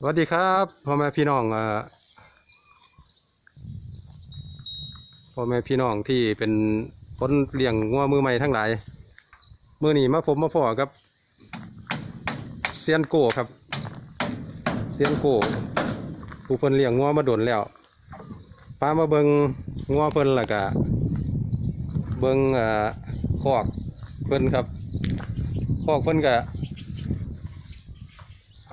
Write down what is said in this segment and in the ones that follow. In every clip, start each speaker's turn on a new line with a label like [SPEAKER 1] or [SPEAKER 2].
[SPEAKER 1] สวัสดีครับพ่อแม่พี่น้องอ่อพ่อแม่พี่น้องที่เป็นคนเลี้ยงงัวมือใหม่ทั้งหลายมือนี้มาผมมาพ่อกับเซียนโก้ครับเซียนโก้ผู้เพิ่นเลี้ยงงัวมาโดนแล้วพามาเบิงงัวเพิ่นและกะเบิงอ่อคอกเพิ่นครับคอกเพิ่นกะ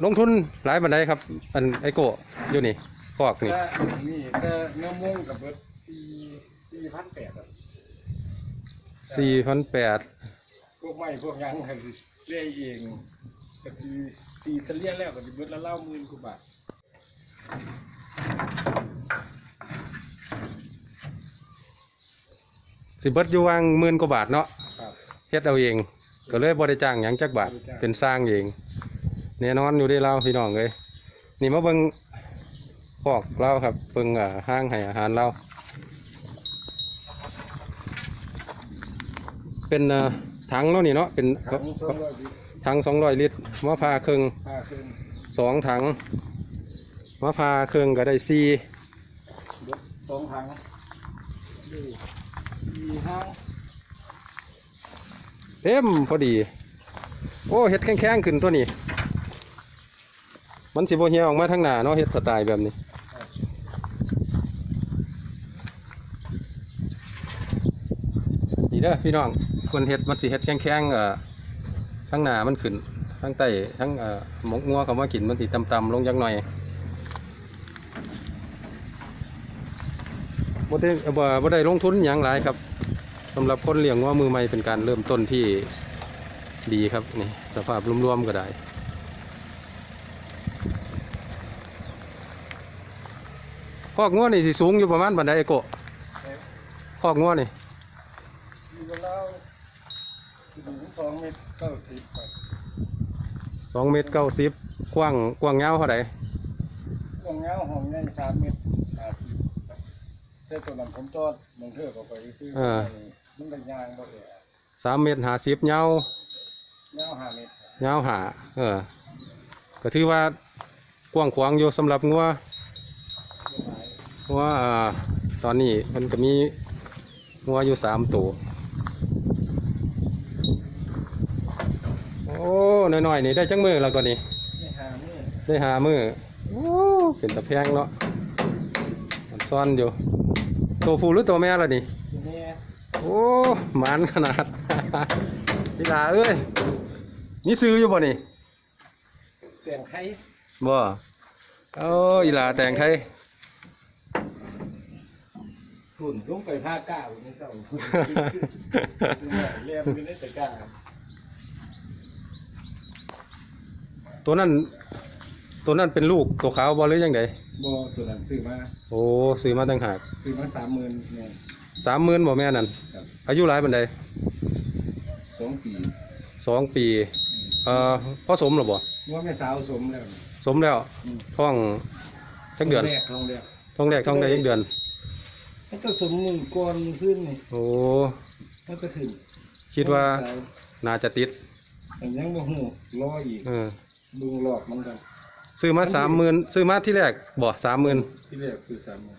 [SPEAKER 1] ลงทุนหลายบันไดครับ อันไอโกะอยู่นี่ฟอกนี่
[SPEAKER 2] แต่นี่แต่เนื้อมุ้งกับเบิดสี่สี่พันแปดอะ
[SPEAKER 1] สี่พันแปด
[SPEAKER 2] พวกไม้พวกหยังให้สิเลี้ยเองก็สิตีเสลียแล้วก็สิเบิดละเล่าหมื่นกว่าบาท
[SPEAKER 1] สิเบิดอยู่วางหมื่นกว่าบาทเนาะ
[SPEAKER 2] ครับ
[SPEAKER 1] เฮ็ดเอาเอง ก็เลยบริจ้างหยังจักบาท
[SPEAKER 2] บ่ได้จ้าง
[SPEAKER 1] เป็นสร้างเอง แน่นอนอยู่ได้เราพี่น้องเลยนี่มาเบิ่งฟอกเราครับเบิ่งอ่าห้างให้อาหารเราเป็นอ่าถังเนาะนี่เนาะเป็น
[SPEAKER 2] ถังสองร้อยลิตร
[SPEAKER 1] ถังสองร้อยลิตรมะพร้าวครึ่ง
[SPEAKER 2] ห้าขึ้น
[SPEAKER 1] สองถังมะพร้าวครึ่งก็ได้สี่
[SPEAKER 2] เบิดสองถังดูสี่ห้าง
[SPEAKER 1] เต็มพอดี โอ้เฮ็ดแข็งๆขึ้นตัวนี้ มันสิบเหี่ยออกมาทางหน้าเนาะเฮ็ดสไตล์แบบนี้ดีเด้อพี่น้องคนเฮ็ดมันสิเฮ็ดแข็งๆเอ่อทั้งหน้ามันขึ้นทั้งใต้ทั้งเอ่อหมกงัวเขามากินมันสิต่ำๆลงจักหน่อยบ่ได้บ่บ่ได้ลงทุนหยังหลายครับสำหรับคนเลี้ยงงัวมือใหม่เป็นการเริ่มต้นที่ดีครับนี่สภาพรวมๆก็ได้ คอกงัวนี่สิสูงอยู่ประมาณบันไดไอโกะ
[SPEAKER 2] แต่
[SPEAKER 1] คอกงัวนี่
[SPEAKER 2] มีละเล่าถึงสองเมตรเก้าสิบไป
[SPEAKER 1] สองเมตรเก้าสิบกว้างกว้างยาวเท่าไหร่
[SPEAKER 2] ห้องเงาห้องใหญ่สามเมตรห้าสิบแต่ตัวนั้นผมตอดมันเทือกออกไปซื้อมันเป็นยางบ่เลย
[SPEAKER 1] สามเมตรห้าสิบยาว
[SPEAKER 2] เงาห้าเมตร
[SPEAKER 1] ยาวหาเออก็ถือว่ากว้างขวางอยู่สำหรับงัว
[SPEAKER 2] เยอะหลาย
[SPEAKER 1] เพราะว่าอ่าตอนนี้มันก็มีงัวอยู่สามตัว โอ้น้อยๆนี่ได้จังมือแล้วก็นี่
[SPEAKER 2] นี่หานี่
[SPEAKER 1] ได้หามือโอ้เป็นตะแพงเนาะมันซ่อนอยู่ ตัวผู้หรือตัวแม่ล่ะนี่
[SPEAKER 2] ทีนี้
[SPEAKER 1] โอ้หมันขนาดพี่ลาเอ้ยมีซื้ออยู่บ่นี่
[SPEAKER 2] เตียงไข่
[SPEAKER 1] บ่โอ้อีหลาแต่งใคร
[SPEAKER 2] ฝุ่นลงไปผ้าก้าวนี่เจ้าเรียมอยู่ในตะกร้า
[SPEAKER 1] ตัวนั้น ตัวนั้นเป็นลูกตัวขาวบ่หรือยังไง
[SPEAKER 2] บ่ตัวนั้นซื้อมา
[SPEAKER 1] โอ้ซื้อมาตั้งหาก
[SPEAKER 2] ซื้อมาสามหมื่นเนี่ย
[SPEAKER 1] สามหมื่นบ่แม่นั่น
[SPEAKER 2] ครับ
[SPEAKER 1] อายุหลายปันใด
[SPEAKER 2] สองปี
[SPEAKER 1] สองปีเอ่อพ่อสมหรือบ่
[SPEAKER 2] ว่าแม่สาวสมแล้ว
[SPEAKER 1] สมแล้วท้องจักเดือน
[SPEAKER 2] แรกท้องแรก
[SPEAKER 1] ท้องแรกท้องได้จักเดือน
[SPEAKER 2] ให้ก็สมมือก่อนขึ้นนี่
[SPEAKER 1] โอ้
[SPEAKER 2] แล้วก็ถึง
[SPEAKER 1] คิดว่าน่าจะติด
[SPEAKER 2] แต่ยังบ่ฮู้รออีก
[SPEAKER 1] เออ
[SPEAKER 2] ดูหลอกมันกัน
[SPEAKER 1] ซื้อมาสามหมื่นซื้อมาที่แรกบ่สามหมื่น
[SPEAKER 2] ที่แรกคือสามหมื่น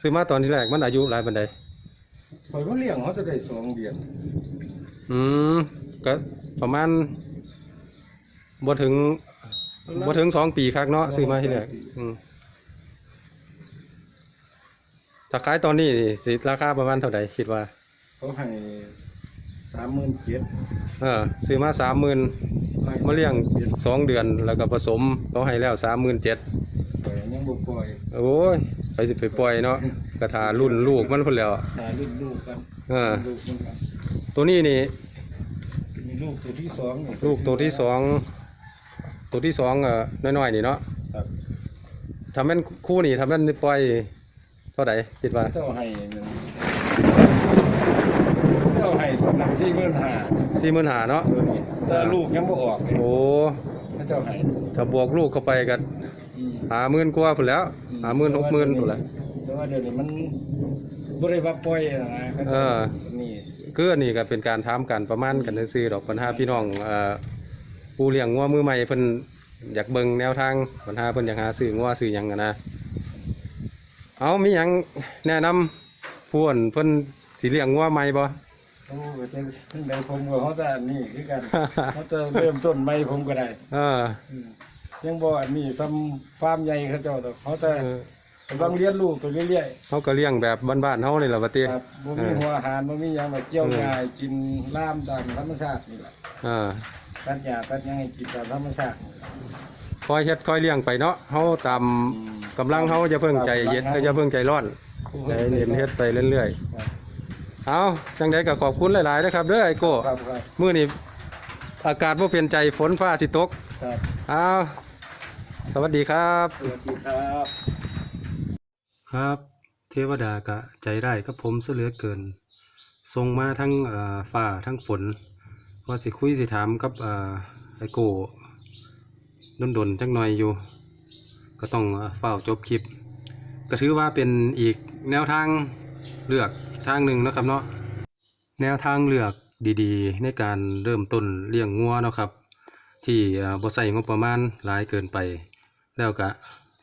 [SPEAKER 1] ซื้อมาตอนที่แรกมันอายุหลายปันใด
[SPEAKER 2] ข่อยว่าเลี้ยงเขาจะได้สองเดือน
[SPEAKER 1] อืมก็ประมาณบ่ถึงบ่ถึงสองปีครับเนาะซื้อมาที่แรกอืม ถ้าขายตอนนี้นี่สิราคาประมาณเท่าไหร่คิดว่า
[SPEAKER 2] เขาให้สามหมื่นเจ็ด
[SPEAKER 1] เออซื้อมาสามหมื่นมาเลี้ยงสองเดือนแล้วก็ผสมเขาให้แล้วสามหมื่นเจ็ด
[SPEAKER 2] ข่อยยังบ่ปล่อย
[SPEAKER 1] โอ้ยไปสิไปปล่อยเนาะกระถารุ่นลูกมันพุ่นแล้ว
[SPEAKER 2] สารุ่นลูกกัน
[SPEAKER 1] เออ
[SPEAKER 2] ลูกมันกัน
[SPEAKER 1] ตัวนี้นี่
[SPEAKER 2] มีลูกตัวที่สองนี่
[SPEAKER 1] ลูกตัวที่สองตัวที่สองเอ่อน้อยๆนี่เนาะ
[SPEAKER 2] ครับ
[SPEAKER 1] ทำแม่นคู่นี่ทำแม่นปล่อย เท่าไหร่คิดว่า
[SPEAKER 2] เจ้าให้หนึ่งเจ้าให้สองหนักสี่หมื่นห้า
[SPEAKER 1] สี่หมื่นหาเนาะ
[SPEAKER 2] ตัวนี้แต่ลูกยังบ่ออกเลย
[SPEAKER 1] โอ้
[SPEAKER 2] ถ้าเจ้าให้
[SPEAKER 1] ถ้าบวกลูกเข้าไปกัน
[SPEAKER 2] อืม
[SPEAKER 1] หาหมื่นกว่าพุ่นแล้วหาหมื่นหกหมื่นพุ่นแหละ
[SPEAKER 2] แต่ว่าเดี๋ยวนี้มันบ่ได้ว่าปล่อยนะนะ
[SPEAKER 1] เออ
[SPEAKER 2] นี่
[SPEAKER 1] คืออันนี้ก็เป็นการถามกันประมาณกันซื่อๆดอกปัญหาพี่น้องเอ่อผู้เลี้ยงงัวมือใหม่เพิ่นอยากเบิ่งแนวทางปัญหาเพิ่นอยากหาซื้องัวซื้อหยังกันนะ เอามีหยังแนะนำผู้อ่นเพิ่นสิเลี้ยงงัวใหม่บ่
[SPEAKER 2] โอ้จังไดผมก็เขาจะอันนี้คือกัน เขาจะเริ่มต้นใหม่ผมก็ได้
[SPEAKER 1] เออ
[SPEAKER 2] อืมยังบ่อันนี้ซ้ำฟาร์มใหญ่เขาเจ้าดอกเขาจะ
[SPEAKER 1] เออ
[SPEAKER 2] กำลังเรียนรู้ไปเรื่อย
[SPEAKER 1] เขาก็เลี้ยงแบบบ้านๆเฮานี่แหละว่าติ
[SPEAKER 2] ๆครับบ่มีหัวอาหารบ่มีหยังแบบเจียวง่ายกินล่ามตามธรรมชาตินี่แหละ
[SPEAKER 1] เออ
[SPEAKER 2] ตัดหญ้าตัดหยังให้กินตามธรรมชาตินี่ล่ะ
[SPEAKER 1] คอยเฮ็ดคอยเลี้ยงไปเนาะเฮาตามกำลังเฮาจะเพิ่งใจเย็นเอ้ยจะเพิ่งใจร้อนใจเย็นเฮ็ดไปเรื่อย
[SPEAKER 2] ครับ
[SPEAKER 1] ๆเอาจังไดก็ขอบคุณหลายๆนะครับเด้อไอโก้
[SPEAKER 2] ครับครับ
[SPEAKER 1] มื้อนี้อากาศบ่เปลี่ยนใจฝนฟ้าสิตก
[SPEAKER 2] ครับ
[SPEAKER 1] เอาสวัสดีครับ
[SPEAKER 2] สวัสดีครับ
[SPEAKER 1] ครับ เทวดาก็ใจได้กับผมเหลือเกินส่งมาทั้งเอ่าทั้งฝนว่าสิคุยสิถามกับไอโก้ดนๆจังหน่อยอยู่ ก็ต้องเฝ้าจบคลิป ก็ถือว่าเป็นอีกแนวทางเลือกอีกทางหนึ่งนะครับเนาะแนวทางเลือกดีๆ ในการเริ่มต้นเลี้ยงงัวนะครับ ที่เอ่อบ่ใส่งบประมาณหลายเกินไป แล้วก็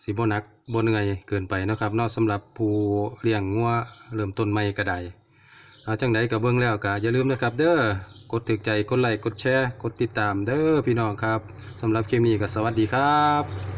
[SPEAKER 1] สิบ่หนักบ่เหนื่อยเกินไปนะครับนากสำหรับผู้เลี้ยงงัวเริ่มต้นใหม่ก็ได้เอาจังไดกับเบื้องแล้วก็อย่าลืมนะครับ เด้อกดถึกใจกดไลค์กดแชร์ กดติดตามเด้อพี่น้องครับสำหรับคลิปนี้ก็สวัสดีครับ